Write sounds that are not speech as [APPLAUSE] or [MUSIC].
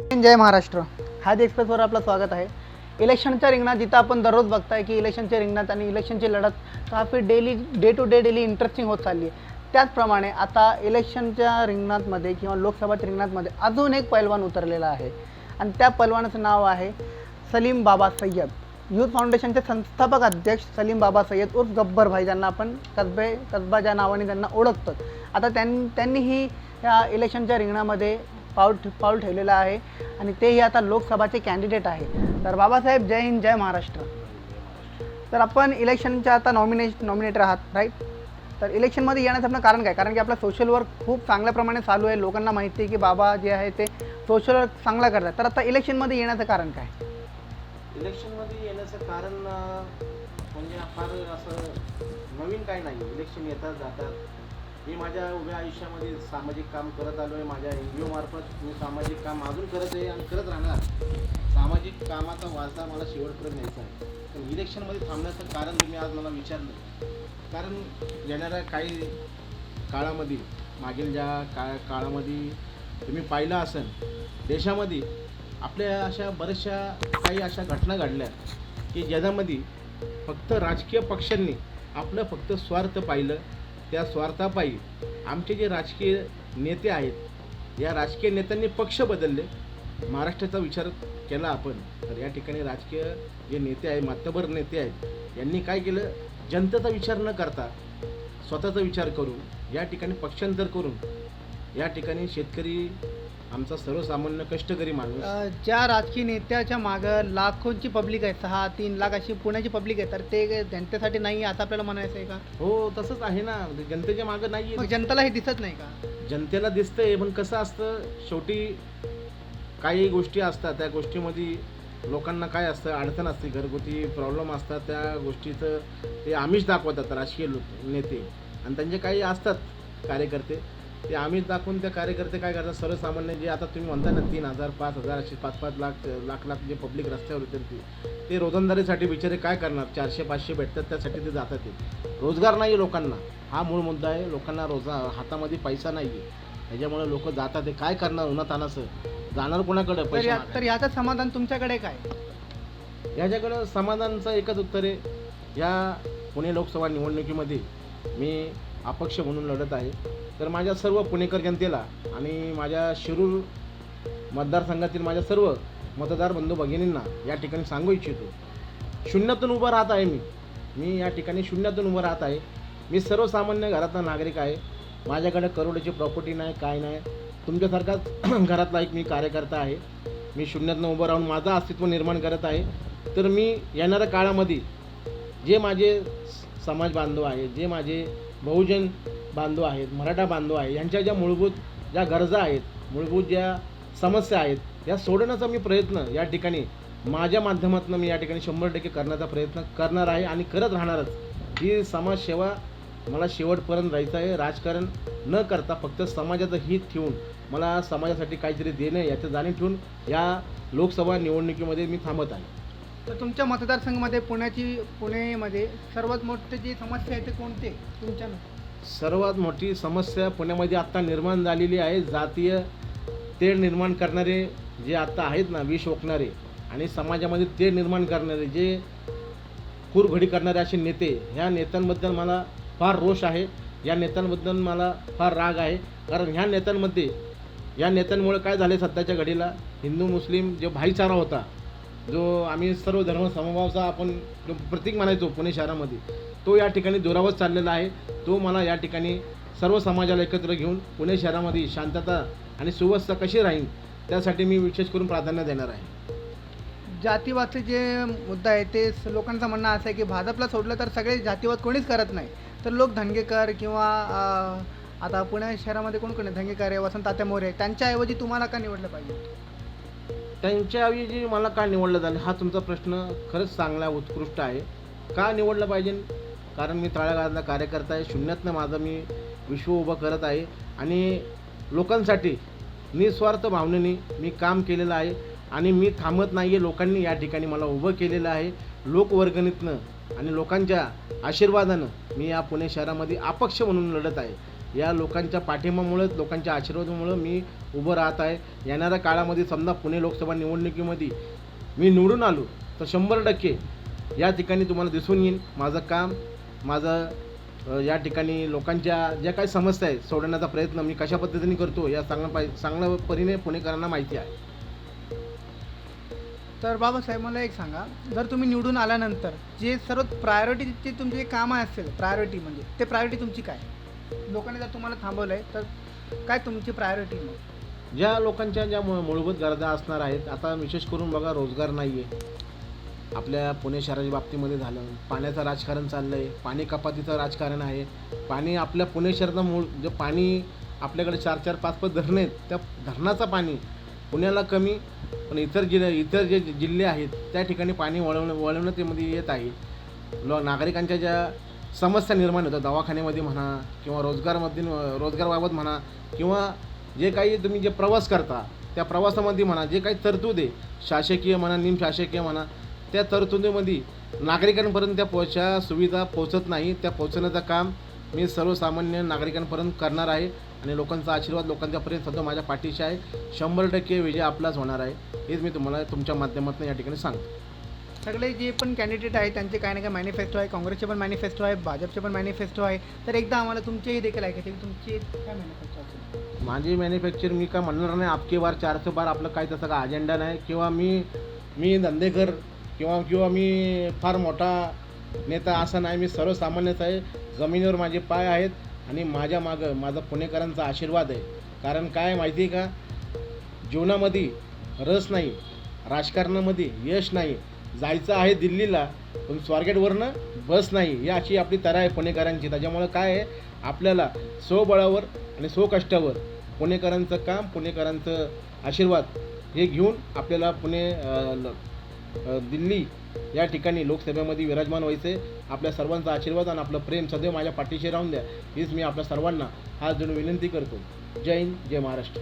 जय महाराष्ट्र. हायद एक्सप्रेसवर आपलं स्वागत आहे. इलेक्शनच्या रिंगणात जिथं आपण दररोज बघताय की इलेक्शनच्या रिंगणात आणि इलेक्शनची लढत काफी daily day to day daily interesting होत चालली आहे. त्याचप्रमाणे आता इलेक्शनच्या रिंगणातमध्ये किंवा लोकसभाच्या रिंगणातमध्ये अजून एक पैलवान उतरलेला आहे. आणि त्या पैलवानाचं नाव आहे सलीम बाबा सय्यद. यूथ फाउंडेशनचे संस्थापक अध्यक्ष सलीम बाबा सय्यद उर्फ गब्बर भाई ज्यांना आपण कसबे कसबा ज्या नावाने त्यांना ओळखतो. आता त्यां त्यांनीही या इलेक्शनच्या रिंगणामध्ये पाऊल ठे- पाऊल ठेवलेलं आहे आणि तेही आता लोकसभाचे कॅन्डिडेट आहे. तर बाबासाहेब जय हिंद जय महाराष्ट्र. तर आपण इलेक्शनच्या आता नॉमिने नॉमिनेटर आहात राईट तर इलेक्शनमध्ये येण्याचं आपलं कारण काय? कारण की आपलं सोशल वर्क खूप चांगल्या प्रमाणे चालू आहे. लोकांना माहिती आहे की बाबा जे आहे ते सोशल वर्क चांगला करतात. तर आता इलेक्शनमध्ये येण्याचं कारण काय? इलेक्शनमध्ये येण्याचं कारण म्हणजे फार असं नवीन काय नाही. इलेक्शन येतात जातात मी माझ्या उभ्या आयुष्यामध्ये सामाजिक काम करत आलो आहे माझ्या एन जी ओमार्फत मी सामाजिक काम अजून करत आहे आणि करत राहणार सामाजिक कामाचा वारसा मला शेवटपर्यंत न्यायचा आहे. पण इलेक्शनमध्ये थांबण्याचं कारण तुम्ही आज मला विचारलं. कारण येणाऱ्या काही काळामध्ये मागील ज्या का काळामध्ये तुम्ही पाहिलं असेल देशामध्ये आपल्या अशा बऱ्याचशा काही अशा घटना घडल्या की ज्याच्यामध्ये फक्त राजकीय पक्षांनी आपलं फक्त स्वार्थ पाहिलं. त्या स्वार्थापायी आमचे जे राजकीय नेते आहेत या राजकीय नेत्यांनी पक्ष बदलले. महाराष्ट्राचा विचार केला आपण तर या ठिकाणी राजकीय जे नेते आहेत मातबर नेते आहेत यांनी काय केलं? जनतेचा विचार न करता स्वतःचा विचार करून या ठिकाणी पक्षांतर करून या ठिकाणी शेतकरी आमचा सर्वसामान्य कष्टकरी माणूस. अ, ज्या राजकीय नेत्याच्या मागं लाखोंची पब्लिक आहे सहा तीन लाख अशी पुण्याची पब्लिक आहे तर ते जनतेसाठी नाही असं आपल्याला म्हणायचं आहे का? हो तसंच आहे ना. जनतेच्या मागं नाही मग जनतेला हे दिसत नाही का? जनतेला दिसतंय पण कसं असतं शेवटी काही गोष्टी असतात त्या गोष्टीमध्ये लोकांना काय असतं अडचण असते घरगुती प्रॉब्लेम असतात त्या गोष्टीचं ते आमिष दाखवतात राजकीय लोक नेते. आणि त्यांचे काही असतात कार्यकर्ते. ते आमिष दाखवून त्या कार्यकर्ते काय करतात सर्वसामान्य जे आता तुम्ही म्हणता ना तीन हजार पाच हजार असे पाच पाच लाख लाख लाख जे पब्लिक रस्त्यावर उतरते ते रोजंदारीसाठी बिचारे काय करणार? चारशे पाचशे भेटतात त्यासाठी ते जातात ते. रोजगार नाही आहे लोकांना. हा मूळ मुद्दा आहे. लोकांना रोजा हातामध्ये पैसा नाही आहे त्याच्यामुळे लोक जातात ते. काय करणार उन्हातानाचं जाणार कोणाकडं? तर पैसे या? तर याचं समाधान तुमच्याकडे काय? ह्याच्याकडं समाधानचं एकच उत्तर आहे. या पुणे लोकसभा निवडणुकीमध्ये मी अपक्ष म्हणून लढत आहे. तर माझ्या सर्व पुणेकर जनतेला आणि माझ्या शिरूर मतदारसंघातील माझ्या सर्व मतदार बंधू भगिनींना या ठिकाणी सांगू इच्छितो. शून्यातून उभं राहत आहे मी. मी या ठिकाणी शून्यातून उभं राहत आहे. मी सर्वसामान्य घरातला नागरिक आहे. माझ्याकडे करोडीची प्रॉपर्टी नाही काय नाही. तुमच्यासारखाच [CLEARS THROAT] घरातला एक मी कार्यकर्ता आहे. मी शून्यातनं उभं राहून माझं अस्तित्व निर्माण करत आहे. तर मी येणाऱ्या काळामध्ये जे माझे स- समाज बांधव आहे जे माझे बहुजन बांधव आहेत मराठा बांधव आहेत यांच्या ज्या मूलभूत ज्या गरजा आहेत मूलभूत ज्या समस्या आहेत या सोडवण्याचा मी प्रयत्न या ठिकाणी माझ्या माध्यमातून मी या ठिकाणी शंभर टक्के करण्याचा प्रयत्न करणार आहे आणि करत राहणारच. ही समाजसेवा मला शेवटपर्यंत राहायचं आहे. राजकारण न करता फक्त समाजाचं हित ठेवून मला समाजासाठी काहीतरी देणं याचं जाणीव ठेवून या लोकसभा निवडणुकीमध्ये मी थांबत आहे. तुमच्या मतदारसंघामध्ये पुण्याची पुणेमध्ये सर्वात मोठी जी समस्या आहे ते कोणते तुमच्या सर्वात मोठी समस्या पुण्यामध्ये आत्ता निर्माण झालेली आहे. जातीय तेढ निर्माण करणारे जे आत्ता आहेत ना विष ओकणारे आणि समाजामध्ये तेढ निर्माण करणारे जे कुरघडी करणारे असे नेते ह्या नेत्यांबद्दल मला फार रोष आहे. या नेत्यांबद्दल मला फार राग आहे. कारण ह्या नेत्यांमध्ये या नेत्यांमुळे काय झाले सध्याच्या घडीला? हिंदू मुस्लिम जो भाईचारा होता जो आम्ही सर्व धर्म समभावचा आपण जो प्रतीक मानायचो पुणे शहरामध्ये तो या ठिकाणी दुरावत चाललेला आहे. तो मला या ठिकाणी सर्व समाजाला एकत्र घेऊन पुणे शहरामध्ये शांतता आणि सुव्यवस्था कशी राहील त्यासाठी मी विशेष करून प्राधान्य देणार आहे. जातीवादचे जे मुद्दा आहे ते स- लोकांचं म्हणणं असं आहे की भाजपला सोडलं तर सगळे जातीवाद कोणीच करत नाही. तर लोक धनगेकर किंवा आता पुणे शहरामध्ये कोण कोण आहे? आहे वसंत तात्या मोरे आहे त्यांच्याऐवजी तुम्हाला का निवडलं पाहिजे? त्यांच्याऐवजी मला का निवडलं झालं हा तुमचा प्रश्न खरंच चांगला उत्कृष्ट आहे. का निवडलं पाहिजे? कारण मी तळागाळातला कार्यकर्ता आहे. शून्यातनं माझं मी विश्व उभं करत आहे. आणि लोकांसाठी निस्वार्थ भावनेने मी काम केलेलं आहे. आणि मी थांबत नाही आहे लोकांनी या ठिकाणी मला उभं केलेलं आहे. लोकवर्गणीतनं आणि लोकांच्या आशीर्वादानं मी या पुणे शहरामध्ये अपक्ष म्हणून लढत आहे. या लोकांच्या पाठिंबामुळं लोकांच्या आशीर्वादामुळं मी उभं राहत आहे. येणाऱ्या काळामध्ये समजा पुणे लोकसभा निवडणुकीमध्ये मी निवडून आलो तर शंभर टक्के या ठिकाणी तुम्हाला दिसून येईल. माझं काम माझं या ठिकाणी लोकांच्या ज्या काही समस्या आहेत सोडवण्याचा प्रयत्न मी कशा पद्धतीने करतो या चांगल्या पाय चांगल्या परीने पुणेकरांना माहिती आहे. तर बाबासाहेब मला एक सांगा. जर तुम्ही निवडून आल्यानंतर जे सर्वात प्रायोरिटीचे तुमचे जे कामं असेल प्रायोरिटी म्हणजे ते प्रायोरिटी तुमची काय? लोकांनी जर तुम्हाला थांबवलं आहे तर काय तुमची प्रायोरिटी मग? ज्या लोकांच्या ज्या मू- मूलभूत गरजा असणार आहेत आता विशेष करून बघा रोजगार नाही आहे आपल्या पुणे शहराच्या बाबतीमध्ये झालं. पाण्याचं राजकारण चाललं आहे पाणी कपातीचं राजकारण आहे. पाणी आपल्या पुणे शहराचं मूळ जे पाणी आपल्याकडे चार चार पाच पाच धरणं आहेत त्या धरणाचं पाणी पुण्याला कमी पण इतर जिल्हे इतर जे जिल्हे आहेत त्या ठिकाणी पाणी वळवणं वळवण्यामध्ये येत आहे. लो नागरिकांच्या ज्या समस्या निर्माण होतात. दवाखान्यामध्ये म्हणा किंवा रोजगारमध्ये रोजगारबाबत म्हणा किंवा जे काही तुम्ही जे प्रवास करता त्या प्रवासामध्ये म्हणा जे काही तरतूद आहे शासकीय म्हणा निमशासकीय म्हणा त्या तरतुदीमध्ये नागरिकांपर्यंत त्या पोच्या सुविधा पोचत नाही. त्या पोचण्याचं काम मी सर्वसामान्य नागरिकांपर्यंत करणार आहे आणि लोकांचा आशीर्वाद लोकांच्यापर्यंत सध्या माझ्या पाठीशी आहे. शंभर टक्के विजय आपलाच होणार आहे. हेच मी तुम्हाला तुमच्या माध्यमातून या ठिकाणी सांगतो. सगळे जे पण कॅन्डिडेट आहेत त्यांचे काही ना काही मॅनिफेस्टो आहे काँग्रेसचे पण मॅनिफेस्टो आहे भाजपचे पण मॅनिफेस्टो आहे. तर एकदा आम्हाला तुमचेही देखील ऐकायचे तुमचे काय मॅनिफेस्टो असेल? माझी मॅन्युफॅक्चर मी काय म्हणणार नाही आपके बार चारशे बार आपलं काही तसं काय अजेंडा नाही. किंवा मी मी धंदेकर किंवा किंवा मी फार मोठा नेता असं नाही मी सर्वसामान्यच आहे. जमिनीवर माझे पाय आहेत आणि माझ्या मागं माझा पुणेकरांचा आशीर्वाद आहे. कारण काय माहिती आहे का? जीवनामध्ये रस नाही राजकारणामध्ये यश नाही. जायचं आहे दिल्लीला पण स्वारगेटवरनं बस नाही. ही अशी आपली तरा आहे पुणेकरांची. त्याच्यामुळं काय आहे? आपल्याला स्वबळावर आणि स्वकष्टावर पुणेकरांचं काम पुणेकरांचं आशीर्वाद हे घेऊन आपल्याला पुणे ल- दिल्ली या ठिकाणी लोकसभेमध्ये विराजमान व्हायचे आपल्या सर्वांचा आशीर्वाद आणि आपलं प्रेम सदैव माझ्या पाठीशी राहून द्या. हीच मी आपल्या सर्वांना हात जोडून विनंती करतो. जय हिंद जय महाराष्ट्र.